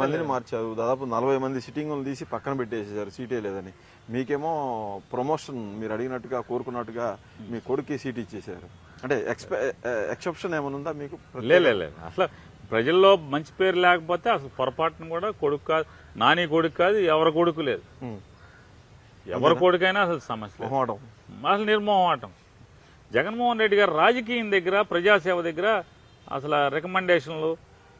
మందిని మార్చారు. దాదాపు నలభై మంది సిట్టింగులు తీసి పక్కన పెట్టేసేసారు సీటే లేదని. మీకేమో ప్రమోషన్ మీరు అడిగినట్టుగా కోరుకున్నట్టుగా మీ కొడుక్కి సీట్ ఇచ్చేసారు అంటే ఎక్స్పె ఎక్సెప్షన్ ఏమైనా ఉందా మీకు. అసలు ప్రజల్లో మంచి పేరు లేకపోతే అసలు పొరపాటును కూడా కొడుకు కాదు నాని కొడుకు కాదు ఎవరి కొడుకు లేదు. ఎవరి కొడుకైనా అసలు సమస్య అసలు నిర్మోహమాటం. జగన్మోహన్ రెడ్డి గారు రాజకీయం దగ్గర ప్రజాసేవ దగ్గర అసలు రికమెండేషన్లు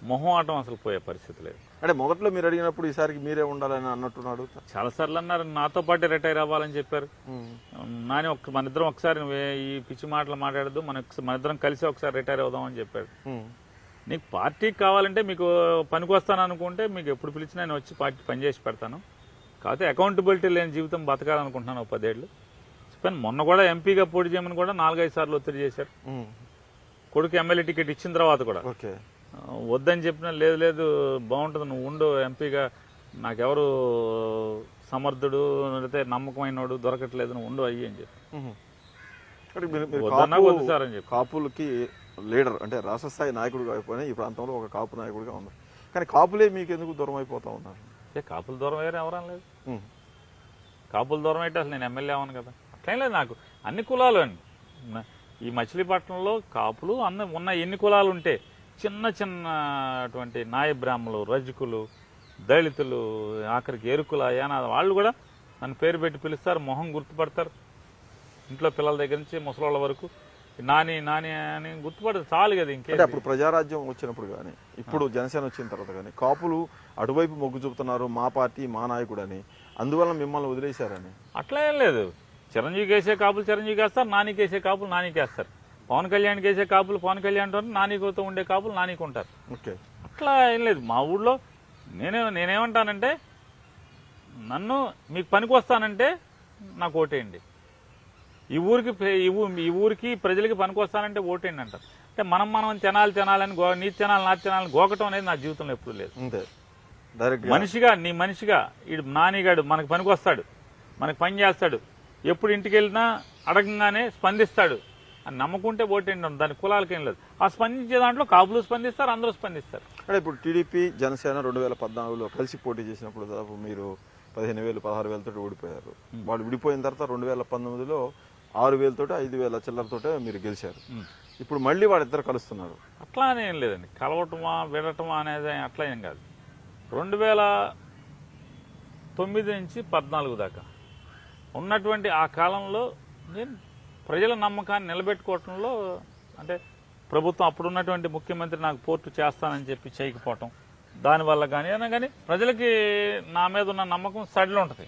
మొహమాటం అసలు పోయే పరిస్థితి లేదు. అంటే మొదట్లో మీరు అడిగినప్పుడు ఈసారికి మీరే ఉండాలని అన్నట్టున్నాడు. చాలాసార్లు అన్నారు నాతో పాటు రిటైర్ అవ్వాలని చెప్పారు. నాని ఒక్క మన ఇద్దరం ఒకసారి ఈ పిచ్చి మాటలు మాట్లాడద్దు మన మన ఇద్దరం కలిసి ఒకసారి రిటైర్ అవుదామని చెప్పాడు. ఉమ్. నీకు పార్టీకి కావాలంటే మీకు పనికి వస్తాను అనుకుంటే మీకు ఎప్పుడు పిలిచినా నేను వచ్చి పార్టీ పనిచేసి పెడతాను. కాకపోతే అకౌంటబిలిటీ లేని జీవితం బతకాలనుకుంటున్నాను ఒక పదేళ్ళు. చెప్పాను మొన్న కూడా ఎంపీగా పోటీ చేయమని కూడా నాలుగైదు సార్లు ఒత్తిడి చేశారు. కొడుకు ఎమ్మెల్యే టికెట్ ఇచ్చిన తర్వాత కూడా. ఓకే. వద్దని చెప్పినా లేదు లేదు బాగుంటుంది నువ్వు ఉండు ఎంపీగా. నాకెవరు సమర్థుడు లేకపోతే నమ్మకమైనోడు దొరకట్లేదు నువ్వు ఉండు అయ్యి అని చెప్పి. సార్ అని కాపులకి లీడర్ అంటే రాష్ట్ర స్థాయి నాయకుడిగా అయిపోయినా ఈ ప్రాంతంలో ఒక కాపు నాయకుడిగా ఉన్నారు. కానీ కాపులే మీకు ఎందుకు దూరం అయిపోతా ఉన్నారు? ఏ కాపుల దూరం వేరే ఎవరం లేదు. కాపుల దూరం అయితే అసలు నేను ఎమ్మెల్యే అవ్వను కదా. అట్లేం లేదు నాకు. అన్ని కులాలు అండి. ఈ మచిలీపట్నంలో కాపులు అన్న ఉన్న ఎన్ని కులాలు ఉంటే చిన్న చిన్న అటువంటి నాయ బ్రాహ్మలు రజకులు దళితులు ఆఖరికి ఎరుకుల యానాద వాళ్ళు కూడా నన్ను పేరు పెట్టి పిలుస్తారు మొహం గుర్తుపడతారు. ఇంట్లో పిల్లల దగ్గర నుంచి ముసలోళ్ళ వరకు నాని నాని అని గుర్తుపడదు చాలు కదా ఇంకే అప్పుడు ప్రజారాజ్యం వచ్చినప్పుడు కానీ ఇప్పుడు జనసేన వచ్చిన తర్వాత కానీ కాపులు అటువైపు మొగ్గు చూపుతున్నారు మా పార్టీ మా నాయకుడు అని. అందువల్ల మిమ్మల్ని వదిలేశారని. అట్లా ఏం లేదు. చిరంజీవికి వేసే కాపులు చిరంజీవికి వేస్తారు నానికి వేసే కాపులు నానికి వేస్తారు పవన్ కళ్యాణ్కి వేసే కాపులు పవన్ కళ్యాణ్ నానికతో ఉండే కాపులు నానికి ఉంటారు ఓకే. అట్లా ఏం లేదు. మా ఊళ్ళో నేనే నేనేమంటానంటే నన్ను మీకు పనికి వస్తానంటే నాకు ఓటేయండి. ఈ ఊరికి ఈ ఊరికి ప్రజలకి పనికి వస్తానంటే ఓటేయండి అంటారు. అంటే మనం మనం తినాలి తినాలని గో నీ తినాలి నా తినాలని గోకటం అనేది నా జీవితంలో ఎప్పుడు లేదు. మనిషిగా నీ మనిషిగా ఈడు నానిగాడు మనకు పనికి వస్తాడు మనకు పని చేస్తాడు ఎప్పుడు ఇంటికి వెళ్ళినా అడగంగానే స్పందిస్తాడు. నమ్మకుంటే ఓటేండి దాని కులాలకేం లేదు. ఆ స్పందించే దాంట్లో కాపులు స్పందిస్తారు అందరూ స్పందిస్తారు. అంటే ఇప్పుడు టీడీపీ జనసేన రెండు వేల పద్నాలుగులో కలిసి పోటీ చేసినప్పుడు దాదాపు మీరు పదిహేను వేలు పదహారు వేలతో ఓడిపోయారు. వాళ్ళు విడిపోయిన తర్వాత రెండు వేల పంతొమ్మిదిలో ఆరు వేలతోటి ఐదు వేల చిల్లరతోటే మీరు గెలిచారు. ఇప్పుడు మళ్ళీ వాళ్ళిద్దరు కలుస్తున్నారు. అట్లా అని ఏం లేదండి. కలవటమా విడటమా అనేది అట్లా ఏం కాదు. రెండు వేల తొమ్మిది నుంచి పద్నాలుగు దాకా ఉన్నటువంటి ఆ కాలంలో నేను ప్రజల నమ్మకాన్ని నిలబెట్టుకోవటంలో అంటే ప్రభుత్వం అప్పుడున్నటువంటి ముఖ్యమంత్రి నాకు పోర్టు చేస్తానని చెప్పి చేయకపోవటం దానివల్ల కానీ అయినా కానీ ప్రజలకి నా మీద ఉన్న నమ్మకం సడిలో ఉంటుంది